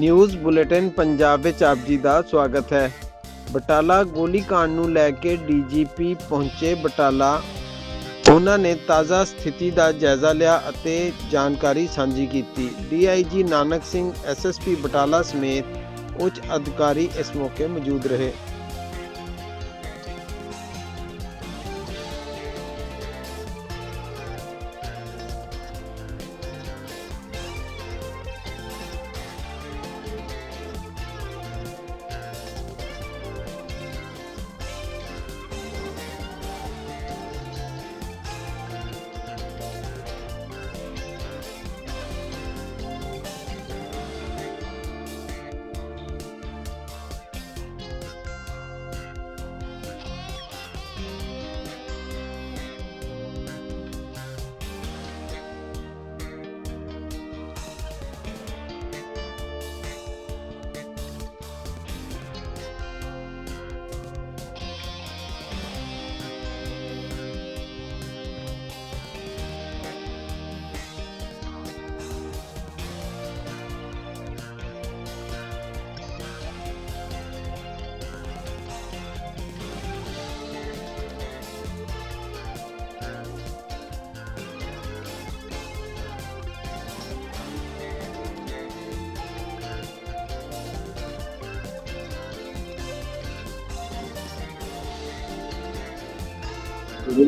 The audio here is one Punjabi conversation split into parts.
ਨਿਊਜ਼ ਬੁਲੇਟਿਨ ਪੰਜਾਬ ਵਿੱਚ ਆਪ ਜੀ ਦਾ ਸਵਾਗਤ ਹੈ। ਬਟਾਲਾ ਗੋਲੀकांड ਨੂੰ ਲੈ ਕੇ ਡੀਜੀਪੀ ਪਹੁੰਚੇ ਬਟਾਲਾ। ਉਹਨਾਂ ਨੇ ਤਾਜ਼ਾ ਸਥਿਤੀ ਦਾ ਜਾਇਜ਼ਾ ਲਿਆ ਅਤੇ ਜਾਣਕਾਰੀ ਸਾਂਝੀ ਕੀਤੀ। ਡੀਆਈਜੀ ਨਾਨਕ ਸਿੰਘ ਐਸਐਸਪੀ ਬਟਾਲਾ ਸਮੇਤ ਉੱਚ ਅਧਿਕਾਰੀ ਇਸ ਮੌਕੇ ਮੌਜੂਦ ਰਹੇ।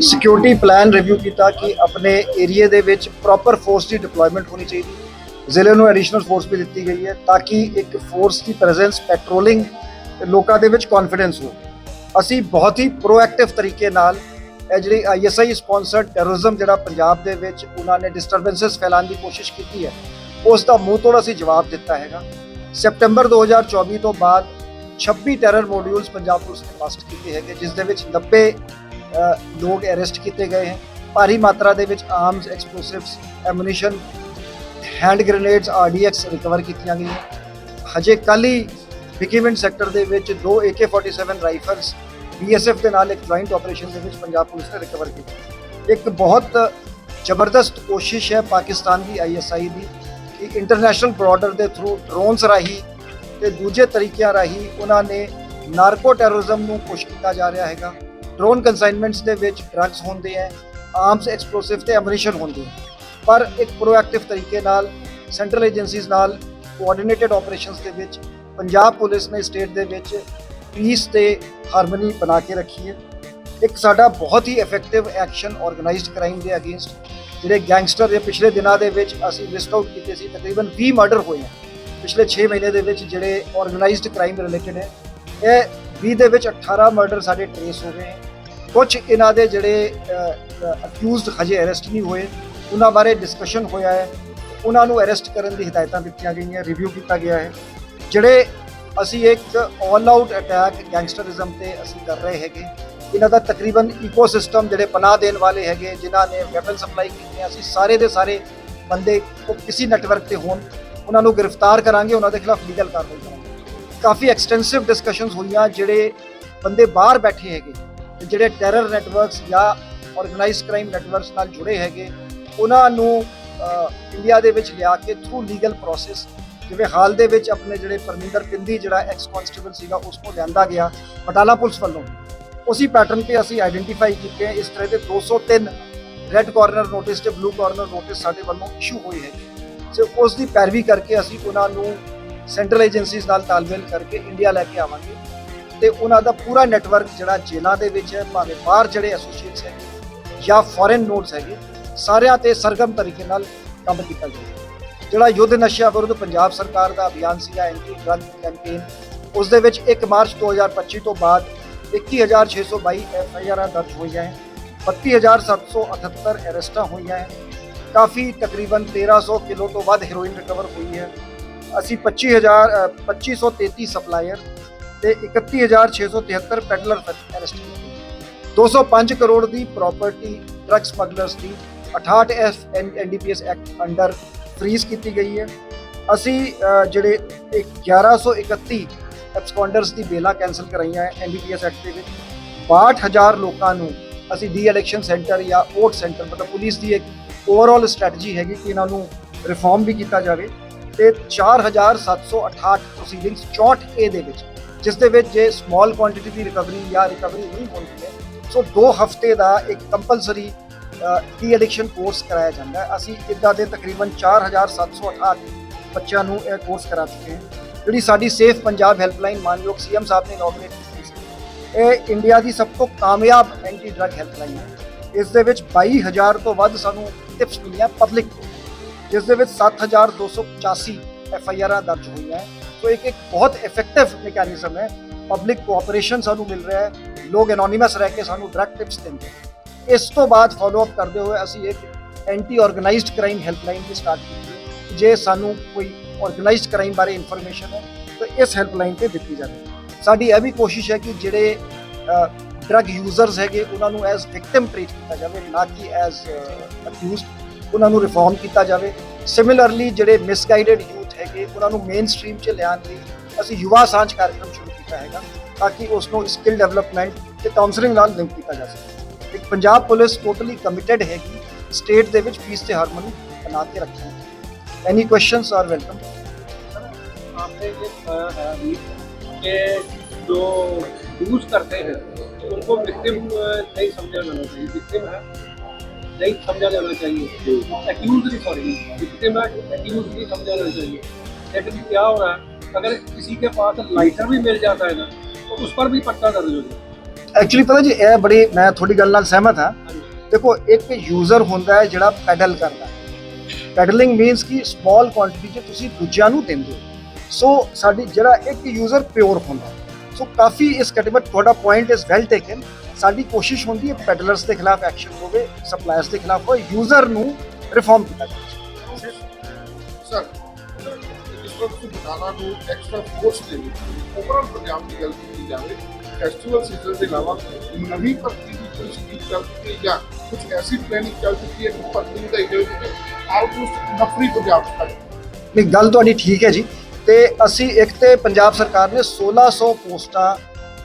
ਸਿਕਿਉਰਿਟੀ ਪਲਾਨ ਰਿਵਿਊ ਕੀਤਾ ਕਿ ਆਪਣੇ ਏਰੀਆ ਦੇ ਵਿੱਚ ਪ੍ਰੋਪਰ ਫੋਰਸ ਦੀ ਡਿਪਲੋਇਮੈਂਟ ਹੋਣੀ ਚਾਹੀਦੀ। ਜ਼ਿਲ੍ਹੇ ਨੂੰ ਐਡੀਸ਼ਨਲ ਫੋਰਸ ਵੀ ਦਿੱਤੀ ਗਈ ਹੈ ਤਾਂ ਕਿ ਇੱਕ ਫੋਰਸ ਦੀ ਪ੍ਰੈਜ਼ੈਂਸ ਪੈਟਰੋਲਿੰਗ ਲੋਕਾਂ ਦੇ ਵਿੱਚ ਕੌਨਫੀਡੈਂਸ ਹੋ ਅਸੀਂ ਬਹੁਤ ਹੀ ਪ੍ਰੋਐਕਟਿਵ ਤਰੀਕੇ ਨਾਲ ਇਹ ਜਿਹੜੀ ਆਈਐਸਆਈ ਸਪਾਂਸਰਡ ਟੈਰਰਿਜ਼ਮ ਜਿਹੜਾ ਪੰਜਾਬ ਦੇ ਵਿੱਚ ਉਹਨਾਂ ਨੇ ਡਿਸਟਰਬੈਂਸਸ ਫੈਲਾਉਣ ਦੀ ਕੋਸ਼ਿਸ਼ ਕੀਤੀ ਹੈ, ਉਸ ਦਾ ਮੂੰਹ ਤੋੜ ਅਸੀਂ ਜਵਾਬ ਦਿੱਤਾ ਹੈਗਾ। ਸੈਪਟੈਂਬਰ 2024 ਤੋਂ ਬਾਅਦ 26 ਟੈਰਰ ਮੋਡਿਊਲਸ ਪੰਜਾਬ ਪੁਲਿਸ ਨੇ ਬਸਟ ਕੀਤੇ ਹੈਗੇ, ਜਿਸ ਦੇ ਵਿੱਚ 90 ਲੋਕ ਅਰੈਸਟ ਕੀਤੇ ਗਏ ਹਨ। ਭਾਰੀ ਮਾਤਰਾ ਦੇ ਵਿੱਚ arms, explosives, ammunition, hand grenades, RDX recover ਕੀਤੀਆਂ ਗਈਆਂ। ਹਜੇ ਕੱਲ੍ਹ ਹੀ ਵਿਕੀਵਿੰਡ ਸੈਕਟਰ ਦੇ ਵਿੱਚ ਦੋ AK47 ਰਾਈਫਲਸ ਬੀਐਸਐਫ ਦੇ ਨਾਲ ਇੱਕ ਜੁਆਇੰਟ ਆਪਰੇਸ਼ਨ ਦੇ ਵਿੱਚ ਪੰਜਾਬ ਪੁਲਿਸ ਨੇ ਰਿਕਵਰ ਕੀਤੀ। ਇੱਕ ਬਹੁਤ ਜ਼ਬਰਦਸਤ ਕੋਸ਼ਿਸ਼ ਹੈ ਪਾਕਿਸਤਾਨ ਦੀ ਆਈਐਸਆਈ ਦੀ, ਕਿ ਇੰਟਰਨੈਸ਼ਨਲ ਬਾਰਡਰ ਦੇ ਥਰੂ ਡਰੋਨਸ ਰਾਹੀਂ ਤੇ ਦੂਜੇ ਤਰੀਕਿਆਂ ਰਾਹੀਂ ਉਹਨਾਂ ਨੇ ਨਾਰਕੋ ਟੈਰਰਿਜ਼ਮ ਨੂੰ ਪੁਸ਼ ਕੀਤਾ ਜਾ ਰਿਹਾ ਹੈਗਾ। ਡਰੋਨ ਕਨਸਾਈਨਮੈਂਟਸ ਦੇ ਵਿੱਚ ਡਰੱਗਸ ਹੁੰਦੇ ਹੈ ਆਰਮਸ ਐਕਸਪਲੋਸਿਵ ਤੇ ਐਮੂਨੀਸ਼ਨ ਹੁੰਦੇ ਹੈ ਪਰ ਇੱਕ ਪ੍ਰੋਐਕਟਿਵ ਤਰੀਕੇ ਨਾਲ ਸੈਂਟਰਲ ਏਜੰਸੀਜ਼ ਨਾਲ ਕੋਆਰਡੀਨੇਟਡ ਆਪਰੇਸ਼ਨਸ ਦੇ ਵਿੱਚ ਪੰਜਾਬ ਪੁਲਿਸ ਨੇ ਸਟੇਟ ਦੇ ਵਿੱਚ ਪੀਸ ਤੇ ਹਾਰਮਨੀ ਬਣਾ ਕੇ ਰੱਖੀ ਹੈ। ਇੱਕ ਸਾਡਾ ਬਹੁਤ ਹੀ ਇਫੈਕਟਿਵ ਐਕਸ਼ਨ ਆਰਗੇਨਾਈਜ਼ਡ ਕ੍ਰਾਈਮ ਦੇ ਅਗੇਂਸਟ ਜਿਹੜੇ ਗੈਂਗਸਟਰ ਦੇ ਪਿਛਲੇ ਦਿਨਾਂ ਦੇ ਵਿੱਚ ਅਸੀਂ ਲਿਸਟ ਆਊਟ ਕੀਤੇ ਸੀ, ਤਕਰੀਬਨ 20 ਮਰਡਰ ਹੋਏ ਹਨ ਪਿਛਲੇ 6 ਮਹੀਨੇ ਦੇ ਵਿੱਚ ਜਿਹੜੇ ਆਰਗੇਨਾਈਜ਼ਡ ਕ੍ਰਾਈਮ ਰਿਲੇਟਡ ਹੈ, ਇਹ 20 ਦੇ ਵਿੱਚ 18 ਮਰਡਰ ਸਾਡੇ ਟ੍ਰੇਸ ਹੋ ਗਏ। ਹੈ ਕੁਝ ਇਹਨਾਂ ਦੇ ਜਿਹੜੇ ਅਕਿਊਜ਼ਡ ਹਜੇ ਅਰੈਸਟ ਨਹੀਂ ਹੋਏ। ਉਹਨਾਂ ਬਾਰੇ ਡਿਸਕਸ਼ਨ ਹੋਇਆ ਹੈ। ਉਹਨਾਂ ਨੂੰ ਅਰੈਸਟ ਕਰਨ ਦੀ ਹਦਾਇਤਾਂ ਦਿੱਤੀਆਂ ਗਈਆਂ ਰਿਵਿਊ ਕੀਤਾ ਗਿਆ ਹੈ। ਜਿਹੜੇ ਅਸੀਂ ਇੱਕ ਆਲ ਆਊਟ ਅਟੈਕ ਗੈਂਗਸਟਰਿਜ਼ਮ ਤੇ ਅਸੀਂ ਕਰ ਰਹੇ ਹੈਗੇ, ਇਹਨਾਂ ਦਾ ਤਕਰੀਬਨ ਇਕੋਸਿਸਟਮ ਜਿਹੜੇ ਪਨਾਹ ਦੇਣ ਵਾਲੇ ਹੈਗੇ, ਜਿਨ੍ਹਾਂ ਨੇ ਵੈਪਨ ਸਪਲਾਈ ਕੀਤੀਆਂ ਅਸੀਂ ਸਾਰੇ ਦੇ ਸਾਰੇ ਬੰਦੇ ਉਹ ਕਿਸੇ ਨੈਟਵਰਕ ਤੇ ਹੋਣ, ਉਹਨਾਂ ਨੂੰ ਗ੍ਰਿਫਤਾਰ ਕਰਾਂਗੇ, ਉਹਨਾਂ ਦੇ ਖਿਲਾਫ ਲੀਗਲ ਕਾਰਵਾਈ ਕਰਾਂਗੇ। ਕਾਫੀ ਐਕਸਟੈਂਸਿਵ ਡਿਸਕਸ਼ਨਸ ਹੋਈਆਂ ਜਿਹੜੇ ਬੰਦੇ ਬਾਹਰ ਬੈਠੇ ਹੈਗੇ, ਤੇ ਜਿਹੜੇ ਟੈਰਰ ਨੈਟਵਰਕਸ ਜਾਂ ਆਰਗੇਨਾਈਜ਼ਡ ਕ੍ਰਾਈਮ ਨੈਟਵਰਕਸ ਨਾਲ ਜੁੜੇ ਹੈਗੇ, ਉਹਨਾਂ ਨੂੰ ਇੰਡੀਆ ਦੇ ਵਿੱਚ ਲਿਆ ਕੇ ਥਰੂ ਲੀਗਲ ਪ੍ਰੋਸੈਸ ਜਿਵੇਂ ਹਾਲ ਦੇ ਵਿੱਚ ਆਪਣੇ ਜਿਹੜੇ ਪਰਮਿੰਦਰ ਪਿੰਦੀ ਜਿਹੜਾ ਐਕਸ ਕਨਸਟੇਬਲ ਸੀਗਾ, ਉਸ ਨੂੰ ਲਿਆਂਦਾ ਗਿਆ, ਬਟਾਲਾ ਪੁਲਿਸ ਵੱਲੋਂ। ਉਸੇ ਪੈਟਰਨ ਤੇ ਅਸੀਂ ਆਈਡੈਂਟੀਫਾਈ ਕੀਤੇ, ਇਸ ਤਰ੍ਹਾਂ ਦੇ 203 ਰੈੱਡ ਕਾਰਨਰ ਨੋਟਿਸ ਤੇ ਬਲੂ ਕਾਰਨਰ ਨੋਟਿਸ ਸਾਡੇ ਵੱਲੋਂ ਇਸ਼ੂ ਹੋਏ ਹੈਗੇ। ਸੋ ਉਸ ਦੀ ਪੈਰਵੀ ਕਰਕੇ ਅਸੀਂ ਉਹਨਾਂ ਨੂੰ ਸੈਂਟਰਲ ਏਜੰਸੀਜ਼ ਨਾਲ ਤਾਲਮੇਲ ਕਰਕੇ ਇੰਡੀਆ ਲੈ ਕੇ ਆਵਾਂਗੇ ਤੇ ਉਹਨਾਂ ਦਾ ਪੂਰਾ ਨੈਟਵਰਕ ਜਿਹੜਾ ਜੇਲ੍ਹਾਂ ਦੇ ਵਿੱਚ ਹੈ, ਭਾਵੇਂ ਬਾਹਰ ਜਿਹੜੇ ਐਸੋਸੀਏਟਸ ਹੈਗੇ ਜਾਂ ਫੋਰਨ ਨੋਟਸ ਹੈਗੇ, ਸਾਰਿਆਂ ਤੇ ਸਰਗਮ ਤਰੀਕੇ ਨਾਲ ਕੰਮ ਕੀਤਾ ਜਾਵੇ ਜਿਹੜਾ ਯੁੱਧ ਨਸ਼ਾ ਵਿਰੁੱਧ ਪੰਜਾਬ ਸਰਕਾਰ ਦਾ ਅਭਿਆਨ ਸੀਗਾ, ਐਂਟੀ ਡਰੱਗ ਕੈਂਪੇਨ, ਉਸ ਦੇ ਵਿੱਚ 1 ਮਾਰਚ 2025 ਤੋਂ ਬਾਅਦ 21622 ਐਫ ਆਈ ਆਰਾਂ ਦਰਜ ਹੋਈਆਂ ਹੈ 32778 ਅਰੈਸਟਾਂ ਹੋਈਆਂ ਹੈ, ਕਾਫੀ ਤਕਰੀਬਨ 1300 ਕਿਲੋ ਤੋਂ ਵੱਧ ਹੈਰੋਇਨ ਰਿਕਵਰ ਹੋਈ ਹੈ। ਅਸੀਂ 25000 ਅ, 2533 ਸਪਲਾਇਰ ਤੇ 31673 ਪੈਡਲਰ ਅਰੈਸਟ ਕੀਤੇ 205 ਕਰੋੜ ਦੀ ਪ੍ਰਾਪਰਟੀ ਡਰੱਗ ਸਮਗਲਰਸ ਦੀ 68 F NDPS act under freeze ਕੀਤੀ ਗਈ ਹੈ। ਅਸੀਂ ਅ, ਜਿਹੜੇ ਇੱਕ 1131 ਐਬਸਕੌਂਡਰਸ ਦੀ ਬੇਲਾ ਕੈਨਸਲ ਕਰਾਈਆਂ ਹੈ ਐਨਡੀਪੀਐਸ ਐਕਟ ਦੇ ਵਿੱਚ। 62000 ਲੋਕਾਂ ਨੂੰ ਅਸੀਂ ਡੀ ਇਲੈਕਸ਼ਨ ਸੈਂਟਰ ਜਾਂ ਵੋਟ ਸੈਂਟਰ ਮਤਲਬ ਪੁਲਿਸ ਦੀ ਇੱਕ ਓਵਰਆਲ ਸਟ੍ਰੈਟਜੀ ਹੈਗੀ ਕਿ ਇਹਨਾਂ ਨੂੰ ਰਿਫਾਰਮ ਵੀ ਕੀਤਾ ਜਾਵੇ। ਤੇ 4768 ਪ੍ਰੋਸੀਡਿੰਗਸ 64 ਏ ਦੇ ਵਿੱਚ, ਜਿਸ ਦੇ ਵਿੱਚ ਜੇ ਸਮਾਲ ਕੁਆਂਟੀਟੀ ਦੀ ਰਿਕਵਰੀ ਜਾਂ ਰਿਕਵਰੀ ਨਹੀਂ ਹੁੰਦੀ ਹੈ, ਸੋ 2 ਹਫ਼ਤੇ ਦਾ ਇੱਕ ਕੰਪਲਸਰੀ ਡੀ ਐਡਿਕਸ਼ਨ ਕੋਰਸ ਕਰਾਇਆ ਜਾਂਦਾ ਹੈ। ਅਸੀਂ ਇੱਦਾਂ ਦੇ ਤਕਰੀਬਨ 4768 ਬੱਚਿਆਂ ਨੂੰ ਇਹ ਕੋਰਸ ਕਰਾ ਚੁੱਕੇ ਹਾਂ, ਜਿਹੜੀ ਸਾਡੀ ਸੇਫ ਪੰਜਾਬ ਹੈਲਪਲਾਈਨ ਮਾਨਯੋਗ ਸੀਐਮ ਸਾਹਿਬ ਨੇ ਨੋਮੀਨੇਟ ਕੀਤੀ ਸੀ। ਇਹ ਇੰਡੀਆ ਦੀ ਸਭ ਤੋਂ ਕਾਮਯਾਬ ਐਂਟੀ ਡਰੱਗ ਹੈਲਪਲਾਈਨ ਹੈ। ਇਸ ਦੇ ਵਿੱਚ 22000 ਤੋਂ ਵੱਧ ਸਾਨੂੰ ਟਿਪਸ ਮਿਲੀਆਂ ਪਬਲਿਕ ਤੋਂ। ਜਿਸ ਦੇ ਵਿੱਚ 7285 ਐਫ ਆਈ ਆਰਾਂ ਦਰਜ ਹੋਈਆਂ ਹੈ। ਸੋ ਇੱਕ ਇੱਕ ਬਹੁਤ ਇਫੈਕਟਿਵ ਮੈਕੈਨਿਜ਼ਮ ਹੈ। ਪਬਲਿਕ ਕੋਆਪਰੇਸ਼ਨ ਸਾਨੂੰ ਮਿਲ ਰਿਹਾ ਹੈ। ਲੋਕ ਐਨੋਨਿਮਸ ਰਹਿ ਕੇ ਸਾਨੂੰ ਡਰੱਗ ਟਿਪਸ ਦਿੰਦੇ ਇਸ ਤੋਂ ਬਾਅਦ ਫਾਲੋ ਅਪ ਕਰਦੇ ਹੋਏ ਅਸੀਂ ਇੱਕ ਐਂਟੀ ਆਰਗੇਨਾਈਜ਼ਡ ਕ੍ਰਾਈਮ ਹੈਲਪਲਾਈਨ ਵੀ ਸਟਾਰਟ ਕੀਤੀ ਜੇ ਸਾਨੂੰ ਕੋਈ ਆਰਗੇਨਾਈਜ਼ਡ ਕ੍ਰਾਈਮ ਬਾਰੇ ਇਨਫੋਰਮੇਸ਼ਨ ਹੈ, ਤਾਂ ਇਸ ਹੈਲਪਲਾਈਨ ਤੇ ਦਿੱਤੀ ਜਾਵੇ ਸਾਡੀ ਇਹ ਵੀ ਕੋਸ਼ਿਸ਼ ਹੈ ਕਿ ਜਿਹੜੇ ਡਰੱਗ ਯੂਜ਼ਰਸ ਹੈਗੇ, ਉਹਨਾਂ ਨੂੰ ਐਜ਼ ਵਿਕਟਿਮ ਟ੍ਰੀਟ ਕੀਤਾ ਜਾਵੇ, ਨਾ ਕਿ ਐਜ਼ ਅਕਿਊਜ਼ਡ ਉਹਨਾਂ ਨੂੰ ਰਿਫਾਰਮ ਕੀਤਾ ਜਾਵੇ ਸਿਮਿਲਰਲੀ ਜਿਹੜੇ ਮਿਸਗਾਈਡਡ ਯੂਥ ਹੈਗੇ ਉਹਨਾਂ ਨੂੰ ਮੇਨ ਸਟ੍ਰੀਮ 'ਚ ਲਿਆਉਣ ਲਈ ਅਸੀਂ ਯੁਵਾ ਸਾਂਝ ਕਾਰਜਕ੍ਰਮ ਸ਼ੁਰੂ ਕੀਤਾ ਹੈਗਾ ਤਾਂ ਕਿ ਉਸ ਨੂੰ ਸਕਿੱਲ ਡਿਵੈਲਪਮੈਂਟ ਤੇ ਕਾਉਂਸਲਿੰਗ ਨਾਲ ਲਿੰਕ ਕੀਤਾ ਜਾ ਸਕੇ ਇੱਕ ਪੰਜਾਬ ਪੁਲਿਸ ਟੋਟਲੀ ਕਮਿਟਡ ਹੈਗੀ ਸਟੇਟ ਦੇ ਵਿੱਚ ਫੀਸ ਤੇ ਹਾਰਮੋਨੀ ਬਣਾ ਕੇ ਰੱਖਿਆ ਹੈ ਐਨੀ ਕੁਐਸਚਨਸ ਆਰ ਵੈਲਕਮ आपने ये बताया है अभी कि जो यूज करते हैं उनको विक्टिम नहीं समझा जाना चाहिए विक्टिम है नहीं समझा जाना चाहिए एक्यूज नहीं सॉरी विक्टिम है एक्यूज नहीं समझा जाना चाहिए लेकिन क्या हो रहा है अगर किसी के पास लाइटर भी मिल जाता है ना तो उस पर भी पट्टा दर्ज हो जाए ਐਕਚੁਅਲੀ ਪਤਾ ਜੀ ਇਹ ਬੜੀ ਮੈਂ ਤੁਹਾਡੀ ਗੱਲ ਨਾਲ ਸਹਿਮਤ ਹਾਂ ਦੇਖੋ ਇੱਕ ਯੂਜ਼ਰ ਹੁੰਦਾ ਹੈ ਜਿਹੜਾ ਪੈਡਲ ਕਰਦਾ ਪੈਡਲਿੰਗ ਮੀਨਸ ਕਿ ਸਮਾਲ ਕੁਆਂਟੀਟੀ 'ਚ ਤੁਸੀਂ ਦੂਜਿਆਂ ਨੂੰ ਦਿੰਦੇ ਹੋ ਸੋ ਸਾਡੀ ਜਿਹੜਾ ਇੱਕ ਯੂਜ਼ਰ ਪਿਓਰ ਹੁੰਦਾ ਸੋ ਕਾਫੀ ਇਸ ਕੈਟੇਗਰੀ ਤੁਹਾਡਾ ਪੁਆਇੰਟ ਇਜ਼ ਵੈਲ ਟੇਕਨ ਸਾਡੀ ਕੋਸ਼ਿਸ਼ ਹੁੰਦੀ ਹੈ ਪੈਡਲਰਸ ਦੇ ਖਿਲਾਫ ਐਕਸ਼ਨ ਹੋਵੇ ਸਪਲਾਇਰਸ ਦੇ ਖਿਲਾਫ ਹੋਵੇ ਯੂਜ਼ਰ ਨੂੰ ਰਿਫਾਰਮ ਕੀਤਾ ਜਾਵੇ। ਸਰ ਇਸ ਵਕਤ ਤੁਸੀਂ ਬਟਾਲਾ ਨੂੰ ਐਕਸਟਰਾ ਫੋਰਸ ਦੇ ਵਿੱਚ ਓਵਰਆਲ ਪੰਜਾਬ ਦੀ ਗੱਲ ਕੀਤੀ ਜਾਵੇ ਫੈਸਟੀਵਲ ਸੀਜ਼ਨ ਦੇ ਇਲਾਵਾ ਨਵੀਂ ਭਰਤੀ ਦੀ ਕੋਈ ਸਕੀਮ ਚੱਲ ਚੁੱਕੀ ਹੈ ਜਾਂ ਕੁਝ ਐਸੀ ਪਲੈਨਿੰਗ ਚੱਲ ਚੁੱਕੀ ਹੈ ਕਿ ਭਰਤੀ ਦਾ ਇਹਦੇ ਆਲਮੋਸਟ ਨਫਰੀ ਪੰਜਾਬ ਖੜੀ ਨਹੀਂ ਗੱਲ ਤੁਹਾਡੀ ਠੀਕ ਹੈ ਜੀ। ਤੇ ਅਸੀਂ ਇੱਕ ਤੇ ਪੰਜਾਬ ਸਰਕਾਰ ਨੇ 1600 ਪੋਸਟਾਂ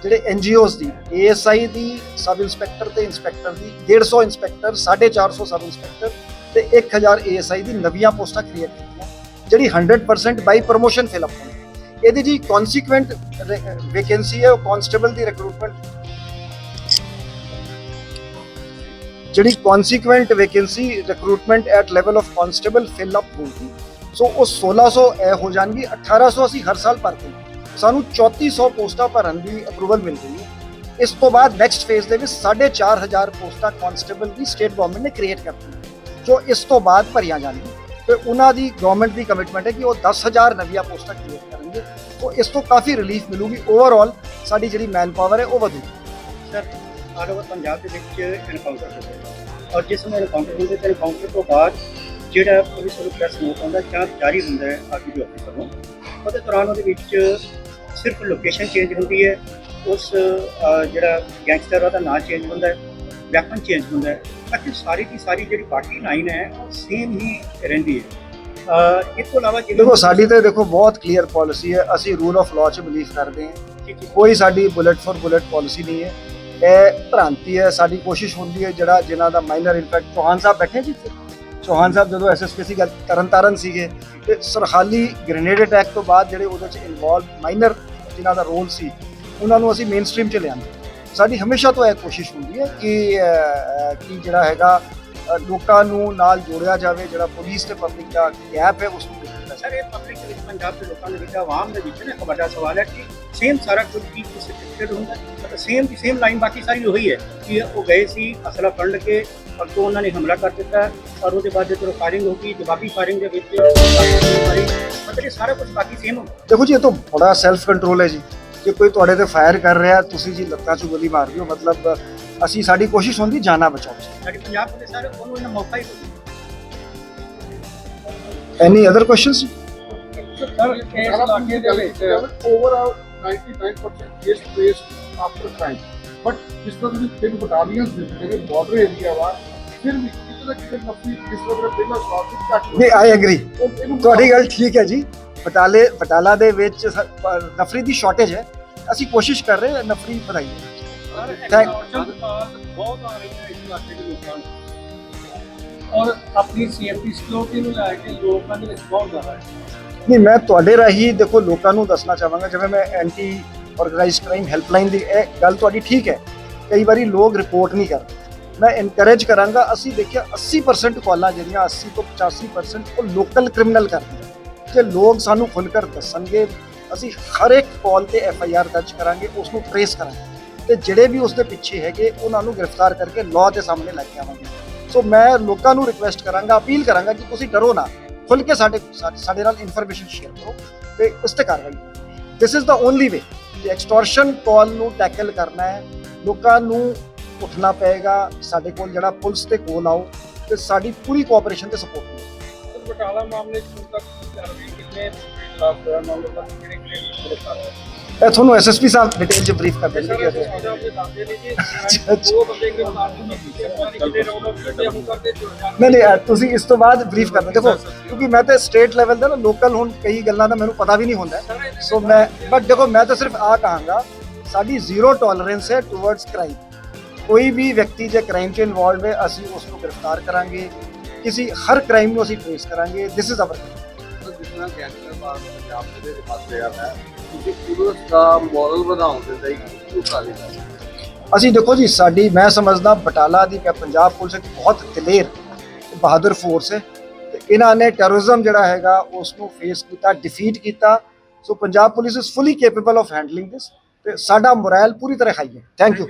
ਜਿਹੜੇ ਐਨਜੀਓਜ਼ ਦੀ ਏਐਸਆਈ ਦੀ, ਸਬ ਇੰਸਪੈਕਟਰ ਤੇ ਇੰਸਪੈਕਟਰ ਦੀ 150 ਇੰਸਪੈਕਟਰ 450 ਸਬ ਇੰਸਪੈਕਟਰ ਤੇ 1000 ਏਐਸਆਈ ਦੀ ਨਵੀਆਂ ਪੋਸਟਾਂ ਕ੍ਰੀਏਟ ਕੀਤੀਆਂ, ਜਿਹੜੀ 100% ਬਾਈ ਪ੍ਰੋਮੋਸ਼ਨ ਫਿਲ ਅਪ ਹੋਣੀ। ਇਹਦੀ ਜੀ ਕਨਸੀਕੁਐਂਟ ਵੈਕੈਂਸੀ ਹੈ, ਉਹ ਕਨਸਟੇਬਲ ਦੀ ਰਿਕਰੂਟਮੈਂਟ ਜਿਹੜੀ consequent vacancy recruitment at level of constable fill up ਹੋਊਗੀ। ਸੋ ਉਹ 1600 ਇਹ ਹੋ ਜਾਣਗੀ 1800 ਅਸੀਂ ਹਰ ਸਾਲ ਭਰਦੇ ਹਾਂ। ਸਾਨੂੰ 3400 ਪੋਸਟਾਂ ਭਰਨ ਦੀ ਅਪਰੂਵਲ ਮਿਲ ਗਈ ਇਸ ਤੋਂ ਬਾਅਦ ਨੈਕਸਟ ਫੇਜ਼ ਦੇ ਵਿੱਚ 4500 ਪੋਸਟਾਂ ਕਨਸਟੇਬਲ ਦੀ ਸਟੇਟ ਗਵਰਨਮੈਂਟ ਨੇ ਕ੍ਰੀਏਟ ਕਰਤੀਆਂ ਜੋ ਇਸ ਤੋਂ ਬਾਅਦ ਭਰੀਆਂ ਜਾਣਗੀਆਂ। ਤੇ ਉਹਨਾਂ ਦੀ ਗਵਰਨਮੈਂਟ ਦੀ ਕਮਿਟਮੈਂਟ ਹੈ ਕਿ ਉਹ 10000 ਨਵੀਆਂ ਪੋਸਟਾਂ ਕ੍ਰੀਏਟ ਕਰਨਗੇ। ਸੋ ਇਸ ਤੋਂ ਕਾਫੀ ਰਿਲੀਫ ਮਿਲੂਗੀ। ਓਵਰਆਲ ਸਾਡੀ ਜਿਹੜੀ ਮੈਨ ਪਾਵਰ ਹੈ, ਉਹ ਵਧੂਗੀ। ਸਰ ਆਲ ਓਵਰ ਪੰਜਾਬ ਦੇ ਵਿੱਚ ਐਨਕਾਊਂਟਰ ਹੁੰਦੇ ਔਰ ਜਿਸ ਨੂੰ ਐਨਕਾਊਂਟਰ ਹੁੰਦੇ, ਤੇ ਐਨਕਾਊਂਟਰ ਤੋਂ ਬਾਅਦ ਜਿਹੜਾ ਪੁਲਿਸ ਨੂੰ ਪ੍ਰੈਸ ਨੋਟ ਆਉਂਦਾ ਜਾਂ ਜਾਰੀ ਹੁੰਦਾ ਹੈ ਆਰਟੀਓ ਅਫਸਰ ਵੱਲੋਂ। ਉਹਦੇ ਦੌਰਾਨ ਉਹਦੇ ਵਿੱਚ ਸਿਰਫ ਲੋਕੇਸ਼ਨ ਚੇਂਜ ਹੁੰਦੀ ਹੈ। ਉਸ ਜਿਹੜਾ ਗੈਂਗਸਟਰ ਉਹਦਾ ਨਾਂ ਚੇਂਜ ਹੁੰਦਾ ਹੈ ਵੈਪਨ ਚੇਂਜ ਹੁੰਦਾ ਹੈ। ਬਾਕੀ ਸਾਰੀ ਦੀ ਸਾਰੀ ਜਿਹੜੀ ਪਾਰਟੀ ਲਾਈਨ ਹੈ ਉਹ ਸੇਮ ਹੀ ਰਹਿੰਦੀ ਹੈ। ਇਸ ਤੋਂ ਇਲਾਵਾ ਦੇਖੋ ਸਾਡੀ ਤੇ ਦੇਖੋ ਬਹੁਤ ਕਲੀਅਰ ਪਾਲਿਸੀ ਹੈ। ਅਸੀਂ ਰੂਲ ਆਫ ਲਾਅ 'ਚ ਬਿਲੀਵ ਕਰਦੇ ਹਾਂ। ਕੋਈ ਸਾਡੀ ਬੁਲਟ ਫॉर ਬੁਲਟ ਪਾਲਿਸੀ ਨਹੀਂ ਹੈ। ਇਹ ਭ੍ਰਾਂਤੀ ਹੈ ਸਾਡੀ ਕੋਸ਼ਿਸ਼ ਹੁੰਦੀ ਹੈ ਜਿਹੜਾ ਜਿਨ੍ਹਾਂ ਦਾ minor in fact Chauhan sahib ਬੈਠੇ ਜੀ ਇੱਥੇ? ਚੌਹਾਨ ਸਾਹਿਬ ਜਦੋਂ ਐਸਐਸਪੀ ਸੀ ਗੱਲ ਤਰਨਤਾਰਨ ਸੀਗੇ ਤੇ ਸਰਹਾਲੀ ਗ੍ਰੇਨੇਡ ਅਟੈਕ ਤੋਂ ਬਾਅਦ ਜਿਹੜੇ ਉਹਦੇ ਚ ਇਨਵੋਲਵ ਮਾਈਨਰ ਜਿਨ੍ਹਾਂ ਦਾ ਰੋਲ ਸੀ ਉਹਨਾਂ ਨੂੰ ਅਸੀਂ ਮੇਨ ਸਟ੍ਰੀਮ ਚ ਲਿਆਂਦੇ। ਸਾਡੀ ਹਮੇਸ਼ਾ ਤੋਂ ਇਹ ਕੋਸ਼ਿਸ਼ ਹੁੰਦੀ ਹੈ ਕਿ ਅਹ, ਕਿ ਜਿਹੜਾ ਹੈਗਾ ਲੋਕਾਂ ਨੂੰ ਨਾਲ ਜੋੜਿਆ ਜਾਵੇ ਜਿਹੜਾ ਪੁਲਿਸ ਤੇ ਪਬਲਿਕ ਦਾ ਗੈਪ ਹੈ ਉਸ ਨੂੰ ਸਰ ਇਹ ਪਬਲਿਕ ਦੇ ਵਿੱਚ ਪੰਜਾਬ ਦੇ ਲੋਕਾਂ ਦੇ ਵਿੱਚ ਆਵਾਮ ਦੇ ਵਿੱਚ ਨਾ ਇੱਕ ਵੱਡਾ ਸਵਾਲ ਹੈ ਕਿ ਸੇਮ ਸਾਰਾ ਕੁਝ ਕੀ ਹੁੰਦਾ ਸੇਮ ਦੀ ਸੇਮ ਲਾਈਨ ਬਾਕੀ ਸਾਰੀ ਉਹੀ ਹੈ ਕਿ ਉਹ ਗਏ ਸੀ ਅਸਲਾ ਫੜ ਕੇ ਤੋਂ ਉਹਨਾਂ ਨੇ ਹਮਲਾ ਕਰ ਦਿੱਤਾ ਔਰ ਉਹਦੇ ਬਾਅਦ ਜਦੋਂ ਫਾਇਰਿੰਗ ਹੋ ਗਈ ਜਵਾਬੀ ਫਾਇਰਿੰਗ ਦੇ ਵਿੱਚ ਮਤਲਬ ਇਹ ਸਾਰਾ ਕੁਝ ਬਾਕੀ ਸੇਮ ਦੇਖੋ ਜੀ ਇਹ ਤਾਂ ਬੜਾ ਸੈਲਫ ਕੰਟਰੋਲ ਹੈ ਜੀ। ਜੇ ਕੋਈ ਤੁਹਾਡੇ ਤੇ ਫਾਇਰ ਕਰ ਰਿਹਾ ਤੁਸੀਂ ਜੀ ਲੱਤਾਂ 'ਚ ਗੋਲੀ ਮਾਰ ਦਿਓ ਮਤਲਬ ਅਸੀਂ ਸਾਡੀ ਕੋਸ਼ਿਸ਼ ਹੁੰਦੀ ਜਾਨਾਂ ਬਚਾਉਣ ਦੀ। ਸਾਡੀ ਪੰਜਾਬ ਪੁਲਿਸ ਸਾਰੇ ਉਹਨੂੰ ਇਹਨਾਂ ਮੌਕਾ ਹੀ ਐਨੀ ਅਦਰ ਕੁਐਸਚਨਸ ਸਰ ਇਸ ਇਲਾਕੇ ਦੇ ਵਿੱਚ overall 99% case trace after crime but ਜਿਸ ਤਰ੍ਹਾਂ ਤੁਸੀਂ ਤਿੰਨ ਦੇ ਜਿਹੜੇ ਬਾਰਡਰ ਏਰੀਆ ਵਾ ਫਿਰ ਵੀ ਕਿਤੇ ਨਾ ਕਿਤੇ ਨਫਰੀ ਜਿਸ ਤਰ੍ਹਾਂ ਪਹਿਲਾਂ ਸੌਰਟ ਘੱਟ ਨਹੀਂ ਆਈ ਐਗਰੀ ਤੁਹਾਡੀ ਗੱਲ ਠੀਕ ਹੈ ਜੀ। ਬਟਾਲੇ ਬਟਾਲਾ ਦੇ ਵਿੱਚ ਨਫਰੀ ਦੀ ਸ਼ਾਰਟੇਜ ਹੈ। ਅਸੀਂ ਕੋਸ਼ਿਸ਼ ਕਰ ਰਹੇ ਹਾਂ ਨਫਰੀ ਵਧਾਈਏ ਸਰ ਬਹੁਤ ਆ ਰਹੀਆਂ ਇਸ ਇਲਾਕੇ ਦੇ ਲੋਕਾਂ ਨੂੰ। ਔਰ ਆਪਣੀ ਸੇਫਟੀ ਸਿਕਿਉਰਿਟੀ ਨੂੰ ਲੈ ਕੇ ਲੋਕਾਂ ਦੇ ਵਿੱਚ ਬਹੁਤ ਜ਼ਿਆਦਾ ਹੈ। ਨਹੀਂ, ਮੈਂ ਤੁਹਾਡੇ ਰਾਹੀਂ ਦੇਖੋ, ਲੋਕਾਂ ਨੂੰ ਦੱਸਣਾ ਚਾਹਾਂਗਾ, ਜਿਵੇਂ ਮੈਂ ਐਂਟੀ ਆਰਗੇਨਾਈਜ਼ਡ ਕ੍ਰਾਈਮ ਹੈਲਪਲਾਈਨ ਦੀ ਇਹ ਗੱਲ ਤੁਹਾਡੀ ਠੀਕ ਹੈ। ਕਈ ਵਾਰੀ ਲੋਕ ਰਿਪੋਰਟ ਨਹੀਂ ਕਰਦੇ। ਮੈਂ ਇਨਕਰੇਜ ਕਰਾਂਗਾ, ਅਸੀਂ ਦੇਖਿਆ 80% ਕਾਲਾਂ ਜਿਹੜੀਆਂ 80 ਤੋਂ 85% ਉਹ ਲੋਕਲ ਕ੍ਰਿਮੀਨਲ ਕਰਦੇ ਆ ਜੇ ਲੋਕ ਸਾਨੂੰ ਖੁੱਲ੍ਹ ਕਰ ਦੱਸਣਗੇ, ਅਸੀਂ ਹਰ ਇੱਕ ਕਾਲ ਤੇ ਐਫ ਆਈ ਆਰ ਦਰਜ ਕਰਾਂਗੇ ਉਸ ਨੂੰ ਟਰੇਸ ਕਰਾਂਗੇ। ਤੇ ਜਿਹੜੇ ਵੀ ਉਸ ਦੇ ਪਿੱਛੇ ਹੈਗੇ, ਉਹਨਾਂ ਨੂੰ ਗ੍ਰਿਫਤਾਰ ਕਰਕੇ ਲਾਅ ਦੇ ਸਾਹਮਣੇ ਲੈ ਕੇ ਆਵਾਂਗੇ। ਸੋ ਮੈਂ ਲੋਕਾਂ ਨੂੰ ਰਿਕੁਐਸਟ ਕਰਾਂਗਾ ਅਪੀਲ ਕਰਾਂਗਾ ਕਿ ਤੁਸੀਂ ਡਰੋ ਨਾ। ਖੁੱਲ ਕੇ ਸਾਡੇ ਸਾਡੇ ਨਾਲ ਇਨਫੋਰਮੇਸ਼ਨ ਸ਼ੇਅਰ ਕਰੋ ਤੇ ਉਸ ਤੇ ਕਾਰਵਾਈ ਦਿਸ ਇਜ਼ ਦਾ ਓਨਲੀ ਵੇ ਕਿ ਐਕਸਟੋਰਸ਼ਨ ਕਾਲ ਨੂੰ ਟੈਕਲ ਕਰਨਾ ਹੈ। ਲੋਕਾਂ ਨੂੰ ਉੱਠਣਾ ਪਏਗਾ। ਸਾਡੇ ਕੋਲ ਜਿਹੜਾ ਪੁਲਿਸ ਤੇ ਕੋਲ ਆਓ ਤੇ ਸਾਡੀ ਪੂਰੀ ਕੋਆਪਰੇਸ਼ਨ ਤੇ ਸਪੋਰਟ ਕਰੋ। ਬਟਾਲਾ ਮਾਮਲੇ 'ਚ ਹੁਣ ਤੱਕ ਕਾਰਵਾਈ ਕਿੰਨੇ ਖਿਲਾਫ ਹੋਇਆ ਮਾਮਲੇ ਤੱਕ ਕਿਹੜੇ ਕਿਹੜੇ ਇਹ ਤੁਹਾਨੂੰ ਐਸਐਸਪੀ ਸਾਹਿਬ ਡਿਟੇਲ ਚ ਬਰੀਫ ਕਰ ਦੇਣਗੇ ਨਹੀਂ ਨਹੀਂ ਤੁਸੀਂ ਇਸ ਤੋਂ ਬਾਅਦ ਬਰੀਫ ਕਰਨਾ ਦੇਖੋ, ਕਿਉਂਕਿ ਮੈਂ ਤਾਂ ਸਟੇਟ ਲੈਵਲ ਦਾ ਨਾ ਲੋਕਲ ਹੁਣ ਕਈ ਗੱਲਾਂ ਦਾ ਮੈਨੂੰ ਪਤਾ ਵੀ ਨਹੀਂ ਹੁੰਦਾ। ਸੋ ਮੈਂ ਬਟ ਦੇਖੋ, ਮੈਂ ਤਾਂ ਸਿਰਫ ਆ ਕਹਾਂਗਾ, ਸਾਡੀ ਜ਼ੀਰੋ ਟੋਲਰੈਂਸ ਹੈ ਟੁਵਰਡਸ ਕ੍ਰਾਈਮ ਕੋਈ ਵੀ ਵਿਅਕਤੀ ਜੇ ਕ੍ਰਾਈਮ 'ਚ ਇਨਵੋਲਵ ਹੈ, ਅਸੀਂ ਉਸ ਨੂੰ ਗ੍ਰਿਫਤਾਰ ਕਰਾਂਗੇ। ਕਿਸੇ ਹਰ ਕ੍ਰਾਈਮ ਨੂੰ ਅਸੀਂ ਟ੍ਰੇਸ ਕਰਾਂਗੇ। ਦਿਸ ਇਜ਼ ਆਵਰ ਜਿਸ ਗੈਂਗਸਟਰ ਬਾਰ ਪੰਜਾਬ ਦੇ ਵਿੱਚ ਫਸ ਰਿਹਾ ਹੈ ਤੁਸੀਂ ਪੁਲਿਸ ਦਾ ਮੋਰਲ ਵਧਾਉਣ ਦੇ ਲਈ ਕੀ ਕਰ ਅਸੀਂ ਦੇਖੋ ਜੀ, ਸਾਡੀ, ਮੈਂ ਸਮਝਦਾ ਬਟਾਲਾ ਦੀ ਪੰਜਾਬ ਪੁਲਿਸ ਇੱਕ ਬਹੁਤ ਦਲੇਰ ਬਹਾਦਰ ਫੋਰਸ ਹੈ ਤੇ ਇਹਨਾਂ ਨੇ ਟੈਰਰਿਜ਼ਮ ਜਿਹੜਾ ਹੈਗਾ ਉਸ ਨੂੰ ਫੇਸ ਕੀਤਾ ਡਿਫੀਟ ਕੀਤਾ। So Punjab police is fully capable of handling this ਤੇ ਸਾਡਾ ਮੋਰਲ ਪੂਰੀ ਤਰ੍ਹਾਂ ਹਾਈ ਹੈ। Thank you